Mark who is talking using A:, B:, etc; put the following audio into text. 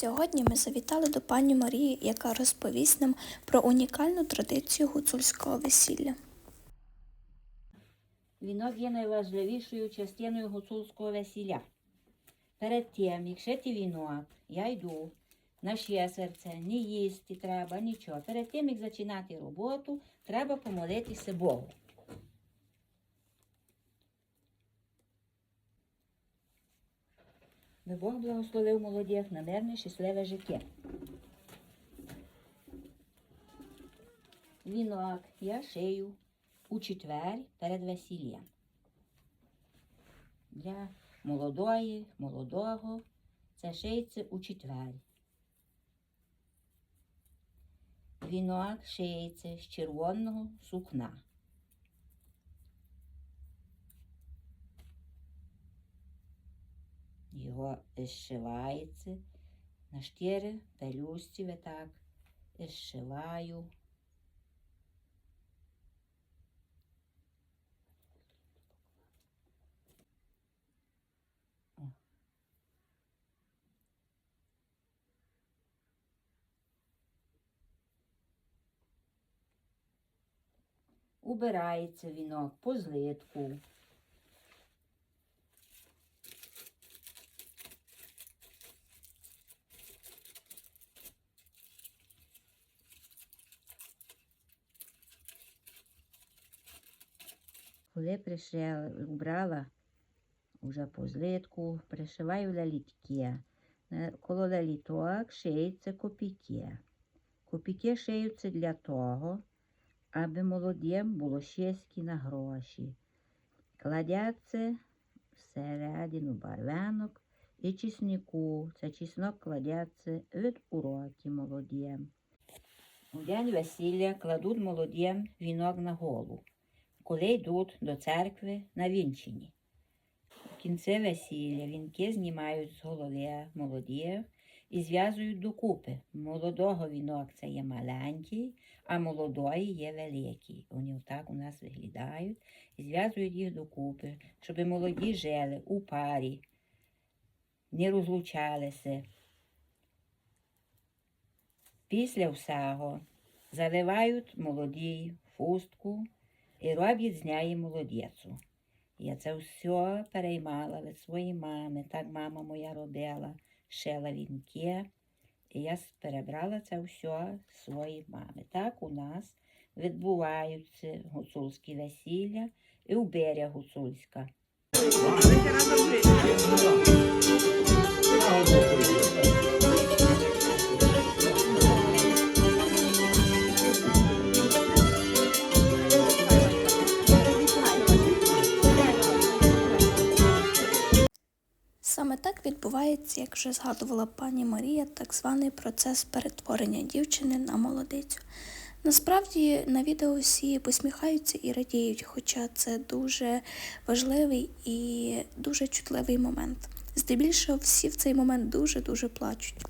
A: Сьогодні ми завітали до пані Марії, яка розповість нам про унікальну традицію гуцульського весілля.
B: Вінок є найважливішою частиною гуцульського весілля. Перед тим, як шити вінок, я йду на ще серце, не їсти треба, нічого. Перед тим, як починати роботу, треба помолитися Богу. Би Бог благословив молодих на мирне, щасливе життя. Вінок я шию у четвер перед весіллям. Для молодої, молодого це шиється у четвер. Вінок шиється з червоного сукна. Його зшивається на чотири пелюстці, ви так зшиваю. Убирається вінок по злитку. Коли пришила, уже по злитку, пришиваю лялітки. Е, Коло ляліток шиється копійки. Копійки шиються для того, аби молодим було щастя на гроші. Кладяться всередину барвянок і чеснику. Це чеснок кладеться від уроки молодим. У день весілля кладуть молодим вінок на голову, коли йдуть до церкви на вінчині. В кінці весілля вінки знімають з голови молодих і зв'язують докупи. Молодого вінок це є маленький, а молодої є великий. Вони отак у нас виглядають і зв'язують їх докупи, щоб молоді жили у парі, не розлучалися. Після всього заливають молоді в хустку і роблять з неї молодецю. Я це все переймала від своєї мами. Так мама моя робила, шила вінки. І я перебрала це все з своєї мами. Так у нас відбуваються гуцульські весілля і уберя гуцульська.
A: Саме так відбувається, як вже згадувала пані Марія, так званий процес перетворення дівчини на молодицю. Насправді на відео всі посміхаються і радіють, хоча це дуже важливий і дуже чутливий момент. Здебільшого всі в цей момент дуже-дуже плачуть.